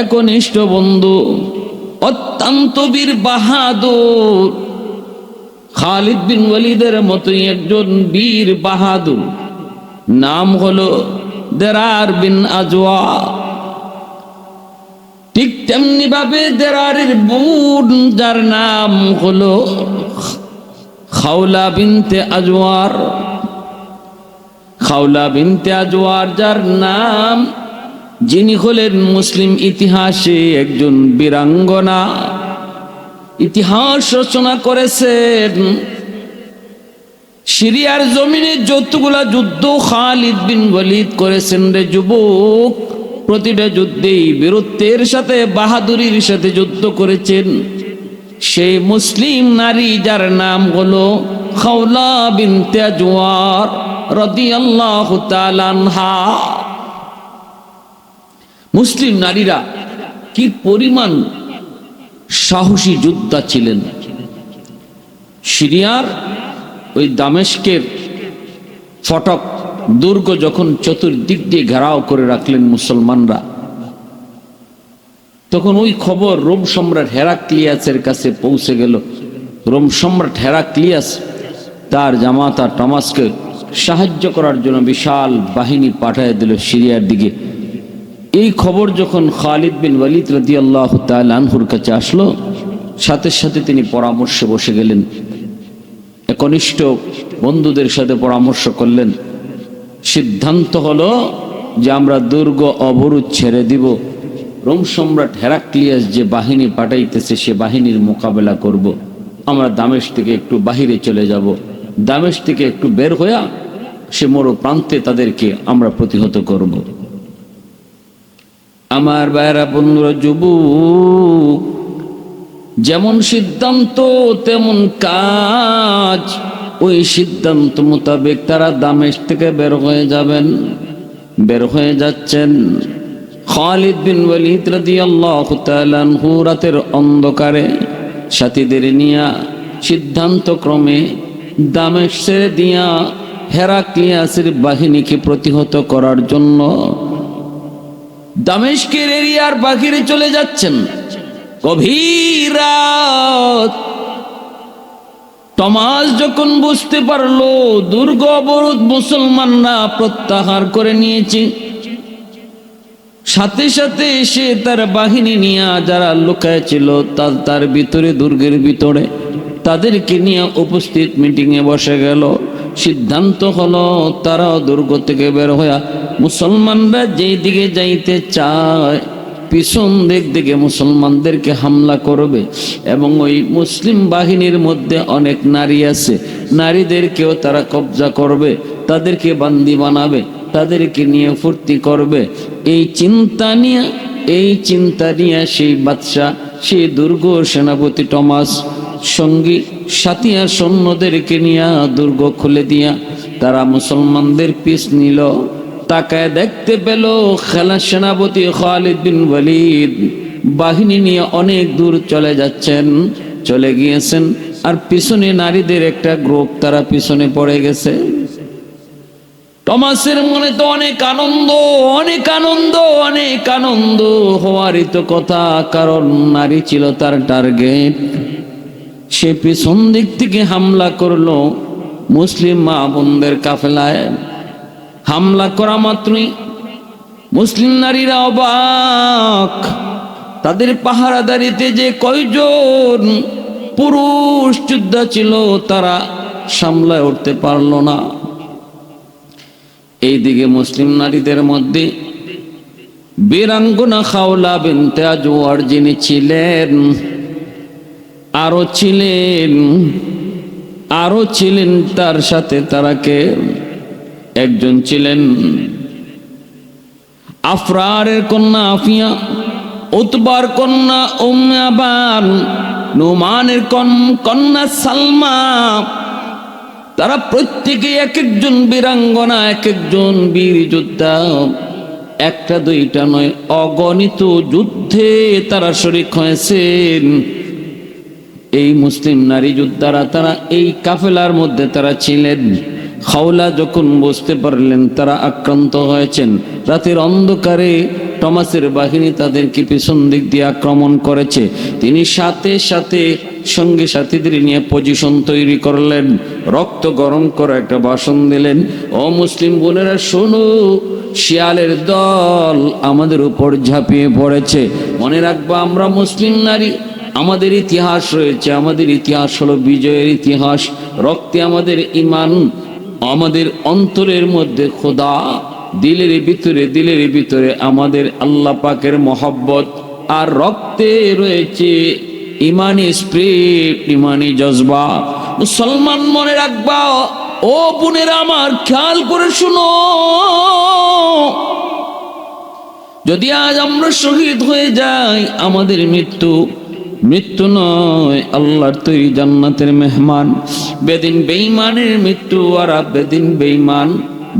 একনিষ্ঠ বন্ধু, অত্যন্ত বীর বাহাদুর। খালিদ বিন ওয়ালিদের মতোই একজন বীর বাহাদুর। নাম হলো দেরার বিন আজওয়া। ঠিক তেমনি ভাবে দেরারের বোন, যার নাম হলো খাওলা বিনতে আজওয়ার। খাওলা বিনতে আজওয়ার, যার নাম যিনি হলেন মুসলিম ইতিহাসে একজন বীরাঙ্গনা। ইতিহাস রচনা করেছেন। সিরিয়ার জমিনে যতগুলা যুদ্ধ খালিদ বিন ওয়ালিদ করেছেন রে যুবক, প্রতিটা যুদ্ধেই বীরত্বের সাথে, বাহাদুরির সাথে যুদ্ধ করেছেন। সেই মুসলিম নারী যার নাম হলো খাওলা বিন তেজওয়ার, রাদিয়াল্লাহু তাআলা আনহা। মুসলিম নারীরা কি পরিমাণ সাহসী যোদ্ধা ছিলেন? সিরিয়ার ওই দামেশকের ফটক দুর্গ যখন চতুর্দিক দিয়ে ঘেরাও করে রাখলেন মুসলমানরা, তখন ওই খবর রোম সম্রাট হেরাক্লিয়াসের কাছে পৌঁছে গেল। রোম সম্রাট হেরাক্লিয়াস তার জামাতা টমাসকে সাহায্য করার জন্য বিশাল বাহিনী পাঠিয়ে দিল সিরিয়ার দিকে। এই খবর যখন খালিদ বিন ওয়ালিদ রাদি আল্লাহ আনহুর কাছে আসলো, সাথে সাথে তিনি পরামর্শে বসে গেলেন একনিষ্ঠ বন্ধুদের সাথে পরামর্শ করলেন সিদ্ধান্ত হলো যে আমরা দুর্গ অবরোধ ছেড়ে দিব রোম সম্রাট হেরাক্লিয়াস যে বাহিনী পাঠাইতেছে, সে বাহিনীর মোকাবেলা করব। আমরা দামেশ থেকে একটু বাহিরে চলে যাব দামেশ থেকে একটু বের হইয়া সে মরো প্রান্তে তাদেরকে আমরা প্রতিহত করব। আমার বাইরা বন্ধুরা, যুবক, যেমন সিদ্ধান্ত, তেমন কাজ। ওই সিদ্ধান্ত মোতাবেক তারা দামেশ থেকে বের হয়ে যাবেন, বের হয়ে যাচ্ছেন। খালিদ বিন ওয়ালিদ রাতের অন্ধকারে সাথীদের নিয়া সিদ্ধান্ত ক্রমে দামেশ দিয়া হেরাক্লিয়াসের বাহিনীকে প্রতিহত করার জন্য দামেশকের এরিয়ার বাহিরে চলে যাচ্ছেন। গভীর রাত। যখন বুঝতে পারল, দুর্গ অবরোধ মুসলমানরা প্রত্যাহার করে নিয়েছে। সাথে সাথে সে তার বাহিনী নিয়ে যারা লুকায় ছিল, তার তার ভিতরে, দুর্গের ভিতরে, তাদেরকে নিয়ে উপস্থিত মিটিংয়ে বসে গেল। সিদ্ধান্ত হলো, তারাও দুর্গ থেকে বের হইয়া মুসলমানরা যেই দিকে যাইতে চায়, পিছন দিক দিকে মুসলমানদেরকে হামলা করবে এবং ওই মুসলিম বাহিনীর মধ্যে অনেক নারী আছে। নারীদেরকেও তারা কবজা করবে, তাদেরকে বান্দি বানাবে, তাদেরকে নিয়ে ফুর্তি করবে। এই চিন্তা নিয়ে, এই চিন্তা নিয়ে সেই বাদশাহ, সেই দুর্গ সেনাপতি টমাস সঙ্গী সাথিয়া সৈন্যদেরকে নিয়ে দুর্গ খুলে দিয়া তারা মুসলমানদের পিস নিল। তাকায় দেখতে পেল খেলা সেনাপতি খালিদ বিন ওয়ালিদ। বাহিনী নিয়ে অনেক দূর চলে যাচ্ছেন, চলে গিয়েছেন, আর পিছনে নারীদের একটা গ্রুপ তারা পিছনে পড়ে গেছে। টমাসের মনে তো অনেক আনন্দ অনেক আনন্দ অনেক আনন্দ। হওয়ারই তো কথা, কারণ নারী ছিল তার টার্গেট। সে পিছন দিক থেকে হামলা করল মুসলিম মা বোনদের কাফেলায়। হামলা করা মাত্রই মুসলিম নারীরা অবাক। তাদের পাহারাদারিতে যে কয়জন পুরুষ যোদ্ধা ছিল তারা সামলায় উঠতে পারল না। এইদিকে মুসলিম নারীদের মধ্যে বীরাঙ্গনা খাওলা বিনতে আজওয়ার যিনি ছিলেন, আরও ছিলেন আরও ছিলেন তার সাথে তারাকে একজন ছিলেন আফরারের কন্যা আফিয়া, উতবার কন্যা উম্মাবান নুমানের কন্যা সালমা। তারা প্রত্যেকে এক একজন বীরাঙ্গনা এক একজন বীর যোদ্ধা। একটা, দুইটা নয়, অগণিত যুদ্ধে তারা শরিক হয়েছেন। এই মুসলিম নারী যোদ্ধারা, তারা এই কাফেলার মধ্যে তারা ছিলেন। খাওলা যখন বুঝতে পারলেন তারা আক্রান্ত হয়েছেন, রাতের অন্ধকারে টমাসের বাহিনী তাদেরকে পিছন দিক দিয়ে আক্রমণ করেছে। তিনি সাথে সাথে সঙ্গে সাথীদের নিয়ে পজিশন তৈরি করলেন, রক্ত গরম করে একটা ভাষণ দিলেন, ও মুসলিম বোনেরা, শোনো, শিয়ালের দল আমাদের উপর ঝাঁপিয়ে পড়েছে। মনে রাখব, আমরা মুসলিম নারী, আমাদের ইতিহাস রয়েছে, আমাদের ইতিহাস হলো বিজয়ের ইতিহাস, রক্তে আমাদের ইমান আমাদের অন্তরের মধ্যে খোদা, দিলের ভিতরে দিলের ভিতরে আমাদের আল্লাহ পাকের মহব্বত। আর রক্তে রয়েছে ইমানি স্প্রিট ইমানি জজবা। মুসলমান মনে রাখবা, ও বোনেরা আমার খেয়াল করে শুনো। যদি আজ আমরা শহীদ হয়ে যাই, আমাদের মৃত্যু মৃত্যু নয় আল্লাহর তৈরি জান্নাতের মেহমান বেদিন বেঈমানের মৃত্যু আর বেদিন বেঈমান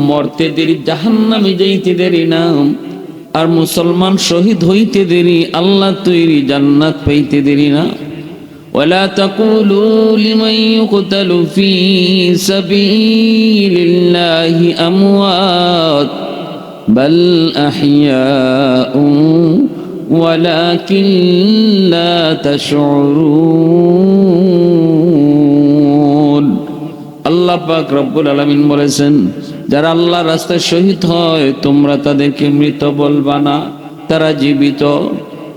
মরতে দেরি জাহান্নামে যাইতে দেরি না আর মুসলমান শহীদ হইতে দেরি আল্লাহ তৈরি জান্নাত পাইতে দেরি না ولا تقولوا لمن يقتل في سبيل الله أموات بل أحياء ولكن لا تشعرون আল্লাহ পাক রব্বুল আলামিন বলেছেন যারা আল্লাহ রাস্তায় শহীদ হয় তোমরা তাদেরকে মৃত বলবা না তারা জীবিত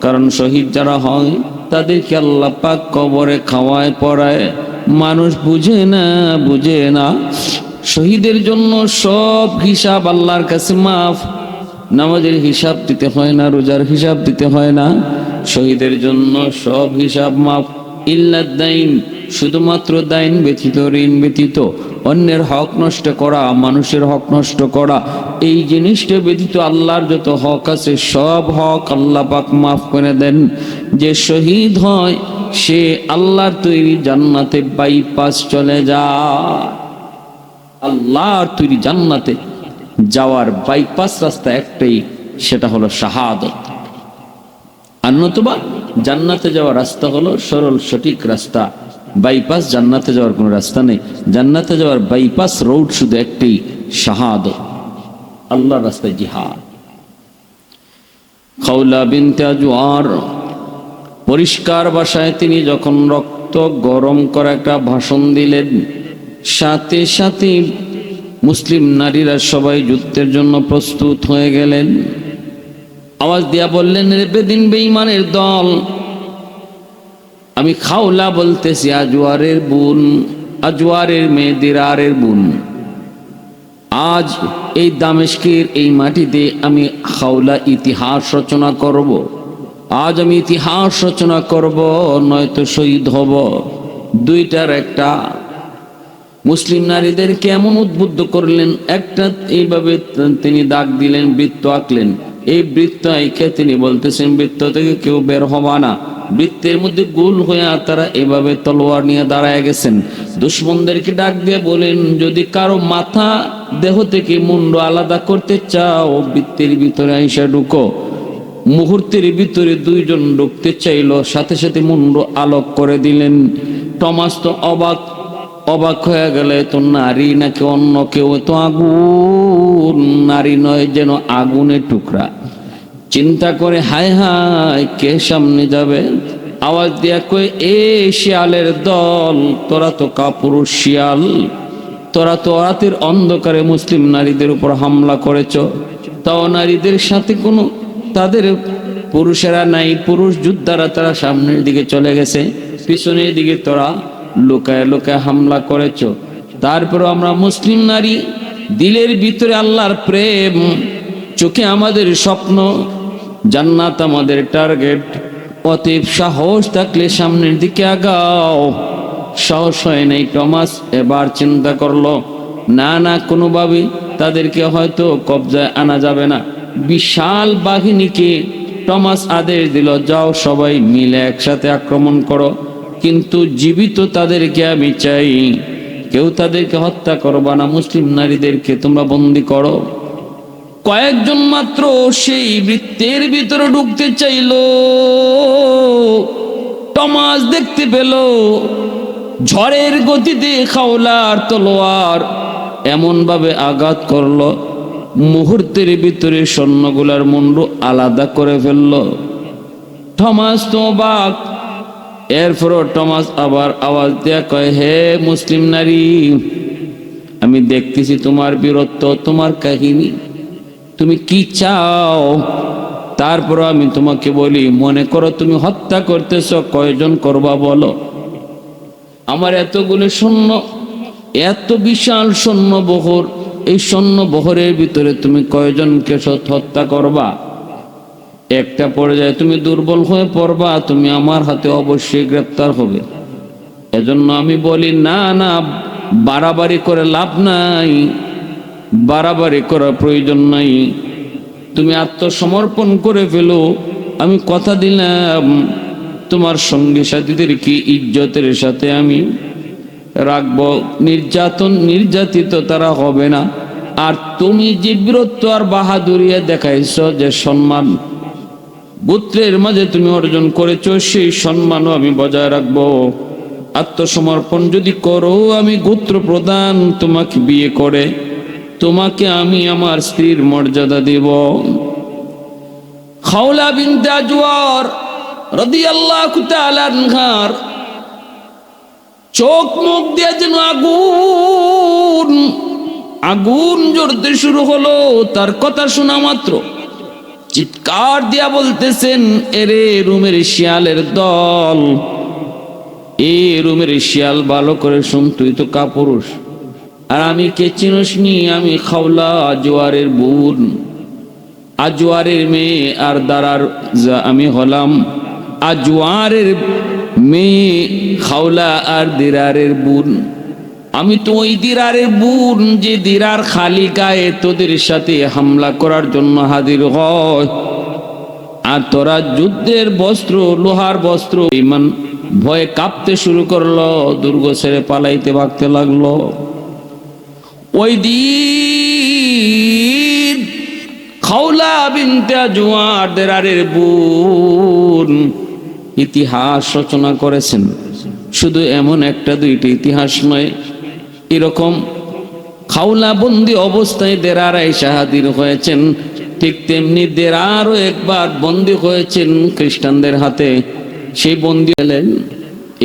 কারণ শহীদ যারা হয় তাদেরকে আল্লাহ পাক কবরে খাওয়ায় পড়ায় মানুষ বুঝে না বুঝে না শহীদের জন্য সব হিসাব আল্লাহর কাছে মাফ নামাজের হিসাব দিতে হয় না, রোজার হিসাব দিতে হয় না। শহীদের জন্য সব হিসাব মাফ। ইল্লাদাইন শুধুমাত্র দাইন ব্যতীত, ঋণ ব্যতীত। অন্যের হক নষ্ট করা, মানুষের হক নষ্ট করা। এই জিনিসটা ব্যতীত আল্লাহর যত হক আছে, সব হক আল্লাহ পাক মাফ করে দেন। যে শহীদ হয়, সে আল্লাহর তৈরি জান্নাতে বাইপাস চলে যায়। আল্লাহর তৈরি জান্নাতে যাওয়ার বাইপাস রাস্তা একটাই, সেটা হলো শাহাদত। আর নতুবা জান্নাতে যাওয়ার রাস্তা হলো সরল সঠিক রাস্তা। বাইপাস জান্নাতে যাওয়ার কোনো রাস্তা নেই। জান্নাতে যাওয়ার বাইপাস রোড শুধু একটি শাহাদত। আল্লাহ রাস্তায় জিহাদ। খাউলা বিনতে আজওয়ার, পরিষ্কার ভাষায় তিনি যখন রক্ত গরম করা একটা ভাষণ দিলেন, সাথে সাথে মুসলিম নারীরা সবাই যুদ্ধের জন্য প্রস্তুত হয়ে গেলেন। আওয়াজ দিয়া বললেন বেদিন বেঈমানের দল, আমি খাওলা বলতেছি, আজওয়ারের বোন, আজওয়ারের মেয়ে দিরারের বোন। আজ এই দামেশকের এই মাটিতে আমি খাওলা ইতিহাস রচনা করব। আজ আমি ইতিহাস রচনা করব, নয়তো শহীদ হব। দুইটার একটা মুসলিম নারীদের কেমন উদ্বুদ্ধ করলেন? একটা এইভাবে তিনি দাগ দিলেন, বৃত্ত আঁকলেন। এই বৃত্ত আঁকে তিনি বলতেছেন, বৃত্ত থেকে কেউ বের হবা না। বৃত্তের মধ্যে গোল হয়ে তারা এভাবে তলোয়ার নিয়ে দাঁড়ায় গেছেন। দুশ্মনদেরকে ডাক দিয়ে বলেন, যদি কারও মাথা দেহ থেকে মুন্ড আলাদা করতে চাও, বৃত্তের ভিতরে আইসা ঢুকো। মুহূর্তের ভিতরে দুইজন ঢুকতে চাইলো, সাথে সাথে মুন্ড আলোক করে দিলেন। টমাস তো অবাক অবাক হয়ে গেলে তো নারী নাকি অন্য কেউ? তো আগুন। নারী নয় যেন আগুনের টুকরা। চিন্তা করে, হায় হায়, কে সামনে যাবে? আওয়াজ দিয়া কই এ শিয়ালের দল, তোরা তো কাপুরুষ শিয়াল। তোরা তো রাতের অন্ধকারে মুসলিম নারীদের উপর হামলা করেছ। তাও নারীদের সাথে কোনো, তাদের পুরুষেরা নাই, পুরুষ যোদ্ধারা তারা সামনের দিকে চলে গেছে। পিছনের দিকে তোরা লুকায় লুকায় হামলা করেছ। তারপরে আমরা মুসলিম নারী, দিলের ভিতরে আল্লাহর প্রেম, চোখে আমাদের স্বপ্ন, জান্নাত আমাদের টার্গেট। অতীব সাহস থাকলে সামনের দিকে আগাও। সাহস হয় নাই, টমাস, এবার চিন্তা করল। না না, কোনোভাবে তাদেরকে হয়তো কবজায় আনা যাবে না। বিশাল বাহিনীকে টমাস আদেশ দিল, যাও সবাই মিলে একসাথে আক্রমণ করো। কিন্তু জীবিত তাদেরকে আমি চাই। কেউ তাদেরকে হত্যা করবা না, মুসলিম নারীদেরকে তোমরা বন্দি করো। কয়েকজন মাত্র সেই বৃত্তের ভিতরে ঢুকতে চাইল। টমাস দেখতে পেল, ঝড়ের গতিতে খাওলার তলোয়ার এমন ভাবে আঘাত করল। মুহূর্তের ভিতরে স্বর্ণগুলার মুন্ডু আলাদা করে ফেলল। থমাস তো বাক এরপরও টমাস আবার আওয়াজ দেয়া কয়, হে মুসলিম নারী, আমি দেখতেছি তোমার বীরত্ব, তোমার কাহিনী। তুমি কি চাও? তারপর আমি তোমাকে বলি, মনে করো তুমি হত্যা করতেছ, কয়জন করবা বলো? আমার এতগুলো সৈন্য, এত বিশাল সৈন্য বহর এই সৈন্য বহরের ভিতরে তুমি কয়জনকে হত্যা করবা? একটা পর্যায়ে তুমি দুর্বল হয়ে পড়বা, তুমি আমার হাতে অবশ্যই গ্রেপ্তার হবে। এজন্য আমি বলি, না না, বাড়াবাড়ি করে লাভ নাই, বাড়াবাড়ি করার প্রয়োজন নাই। তুমি আত্মসমর্পণ করে ফেলো। আমি কথা দিলাম, তোমার সঙ্গী সাথীদেরকে ইজ্জতের সাথে আমি রাখব? নির্যাতন, নির্যাতিত তারা হবে না। আর তুমি যে বীরত্ব আর বাহাদুরিয়া দেখাইছ যে সম্মান গোত্রের মাঝে তুমি অর্জন করেছ, সেই সম্মানও আমি বজায় রাখব। আত্মসমর্পণ যদি করো, আমি গোত্র প্রদান তোমাকে বিয়ে করে, তোমাকে আমি আমার স্ত্রীর মর্যাদা দেব। খাওলা বিনতে আজওয়ার রাদিয়াল্লাহু তাআলা আনহার চোখ মুখ দিয়ে যেন আগুন আগুন জ্বলতে শুরু হলো, তার কথা শোনা মাত্র। চিৎকার দিয়া বলতেছেন, এরে রুমের শিয়ালের দল এ রুমের শিয়াল ভালো করে শুন, তুই তো কাপুরুষ। আর আমি কে চিনস নি? আমি খাওলা জোয়ারের বোন। আজোয়ারের মেয়ে আর দাঁড়ার যা আমি হলাম। আজওয়ারের মেয়ে খাওলা আর দিরারের বোন। আমি তো ওই দিরারের বোন যে দিরার খালি গায়ে তোদের সাথে হামলা করার জন্য হাজির হয়। আর তোরা যুদ্ধের বস্ত্র, লোহার বস্ত্র, ইমান, ভয়ে কাঁপতে শুরু করল, দুর্গ ছেড়ে পালাইতে ভাগতে লাগল। ওই দিন খাওলা বিনতে জুয়ার দেরারের বোন ইতিহাস রচনা করেছেন। শুধু এমন একটা দুইটি ইতিহাস নয় এরকম খাওলা বন্দি অবস্থায় দেরার আইসা হাজির হয়েছেন, ঠিক তেমনি দেরারও একবার বন্দি হয়েছেন খ্রিস্টানদের হাতে। সেই বন্দি এলেন।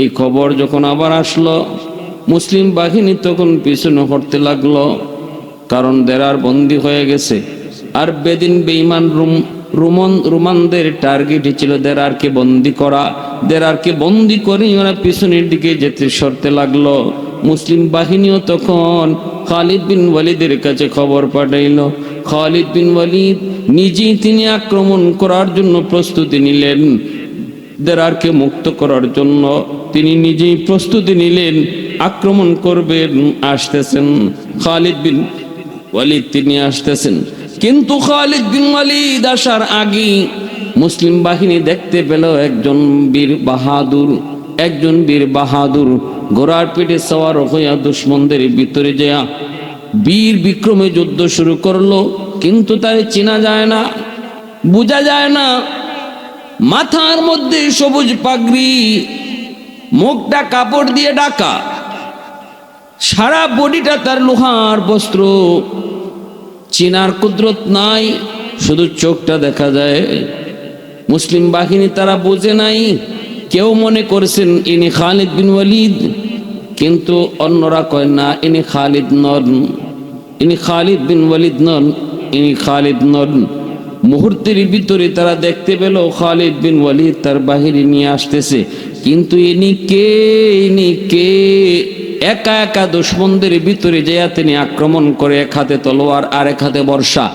এই খবর যখন আবার আসলো, মুসলিম বাহিনী তখন পিছনে হটতে লাগল, কারণ দেরার বন্দি হয়ে গেছে। আর বেদিন বেইমান রুম, রুমন, রুমানদের টার্গেটই ছিল দেরারকে বন্দি করা। দেরারকে বন্দি করে ওরা পিছনের দিকে যেতে সরতে লাগল। মুসলিম বাহিনীও তখন খালিদ বিন ওয়ালিদের কাছে খবর পাঠাইল। খালিদ বিন ওয়ালিদ নিজেই তিনি আক্রমণ করার জন্য প্রস্তুতি নিলেন। দেরারকে মুক্ত করার জন্য তিনি নিজেই প্রস্তুতি নিলেন, আক্রমণ করবেন, আসতেছেন। খালিদ বিন ওয়ালিদ তিনি আসতেছেন। কিন্তু খালিদ বিন ওয়ালিদ আসার আগে মুসলিম বাহিনী দেখতে পেল একজন বীর বাহাদুর, একজন বীর বাহাদুর ঘোড়ার পিঠে সওয়ার হইয়া দুশ্মনদের ভিতরে যেয়া বীর বিক্রমে যুদ্ধ শুরু করল, কিন্তু তারে চেনা যায় না, বোঝা যায় না। মাথার মধ্যে সবুজ পাগড়ি, মুখটা কাপড় দিয়ে ঢাকা, সারা বডিটা তার লোহার বস্ত্র। চিনার কুদরত নাই, শুধু চোখটা দেখা যায়। মুসলিম বাহিনী তারা বোঝে নাই, কেউ মনে করছেন ইনি খালিদ বিন ওয়ালিদ কিন্তু অন্যরা কয়, না, ইনি খালিদ নন। ইনি খালিদ বিন ওয়ালিদ নন, ইনি খালিদ নন। মুহূর্তের ভিতরে তারা দেখতে পেল খালিদ বিন ওয়ালিদ তার বাহিরে নিয়ে আসতেছে। কিন্তু ইনি কে? ইনি কে? একা একা দুশ্মনদের ভিতরে যেয়া তিনি আক্রমণ করে, এক হাতে তলোয়ার আর এক হাতে বর্ষা।